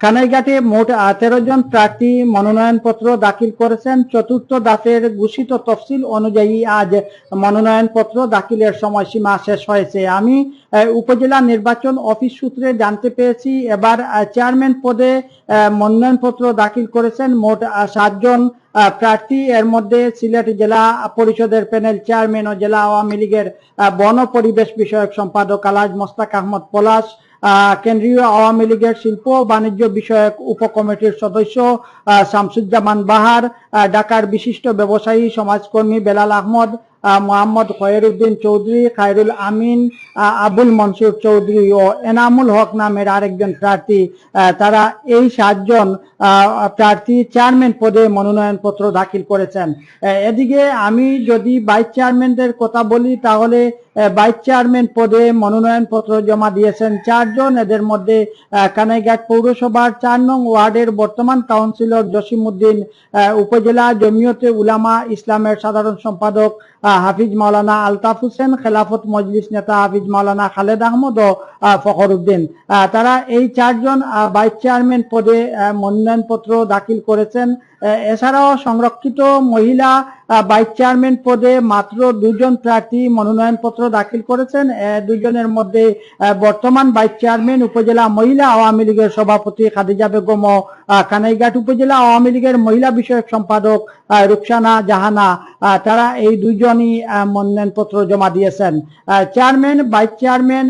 কানাইঘাটে মোট তেরো জন প্রার্থী মনোনয়নপত্র দাখিল করেছেন। চতুর্থ দাফের ঘোষিত তফসিল অনুযায়ী আজ মনোনয়নপত্র দাখিলের সময়সীমা শেষ হয়েছে। আমি উপজেলা নির্বাচন অফিস সূত্রে জানতে পেরেছি, এবার চেয়ারম্যান পদে মনোনয়নপত্র দাখিল করেছেন মোট সাতজন প্রার্থী। এর মধ্যে সিলেট জেলা পরিষদের প্যানেল চেয়ারম্যান ও জেলা আওয়ামী লীগের বন পরিবেশ বিষয়ক সম্পাদক আলাজ মোস্তাক আহমদ পলাশ কেন্দ্রীয় আওয়ামী লীগের শিল্প বাণিজ্য বিষয়ক উপকমিটির সদস্য শামসুজ্জামান বাহার ঢাকার বিশিষ্ট ব্যবসায়ী সমাজকর্মী বেলাল আহমদ আহ, মোহাম্মদ খয়েরউদ্দিন চৌধুরী খায়রুল আমিন আবুল মনসুর চৌধুরী ও এনামুল হক নামের আরেকজন প্রার্থী। তারা এই সাতজন প্রার্থী চেয়ারম্যান পদে মনোনয়নপত্র দাখিল করেছেন। এদিকে আমি যদি ভাইস চেয়ারম্যানদের কথা বলি তাহলে ভাইস চেয়ারম্যান পদে মনোনয়নপত্র জমা দিয়েছেন চারজন। এদের মধ্যে কানাইঘাট পৌরসভার চার নং ওয়ার্ডের বর্তমান কাউন্সিলর জসিমউদ্দিন উপজেলা জমিয়তে উলামা ইসলামের সাধারণ সম্পাদক হাফিজ মাওলানা আলতাফ হোসেন, খেলাফত মজলিস নেতা হাফিজ মাওলানা খালেদ আহমদ ও ফখরুদ্দিন। তারা এই চারজন ভাইস চেয়ারম্যান পদে মনোনয়নপত্র দাখিল করেছেন। এছাড়াও সংরক্ষিত মহিলা ভাইস চেয়ারম্যান পদে মাত্র দুজন প্রার্থী মনোনয়নপত্র দাখিল করেছেন। দুজনের মধ্যে বর্তমান ভাইস চেয়ারম্যান উপজেলা মহিলা আওয়ামী লীগের সভাপতি খাদিজা বেগম ও কানাইঘাট উপজেলা আওয়ামী লীগের মহিলা বিষয়ক সম্পাদক রুকসানা জাহানা তারা এই দুইজনই মনোনয়নপত্র জমা দিয়েছেন। চেয়ারম্যান ভাইস চেয়ারম্যান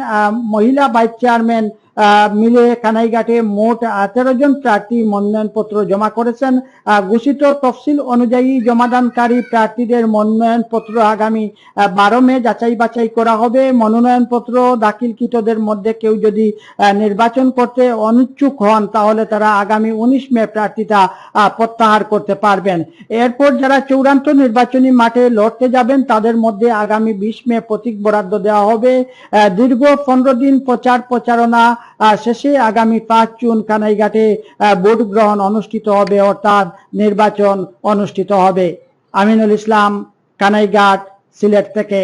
মহিলা ভাইস চেয়ারম্যান মিলে কানাইঘাটে মোট তেরো জন প্রার্থী মনোনয়নপত্র জমা করেছেন। ঘোষিত তফসিল অনুযায়ী জমাদানকারী প্রার্থীদের মনোনয়নপত্র আগামী বারো মে যাচাই বাছাই করা হবে। মনোনয়নপত্র দাখিলকৃতদের মধ্যে কেউ যদি নির্বাচন করতে অনিচ্ছুক হন, তাহলে তারা আগামী উনিশ মে প্রার্থীতা আহ, প্রত্যাহার করতে পারবেন। এরপর যারা চূড়ান্ত নির্বাচনী মাঠে লড়তে যাবেন তাদের মধ্যে আগামী বিশ মে প্রতীক বরাদ্দ দেওয়া হবে। দীর্ঘ পনেরো দিন প্রচার প্রচারণা শেষে আগামী পাঁচ জুন কানাইঘাটে ভোট গ্রহণ অনুষ্ঠিত হবে অর্থাৎ নির্বাচন অনুষ্ঠিত হবে। আমিনুল ইসলাম কানাইঘাট সিলেট থেকে।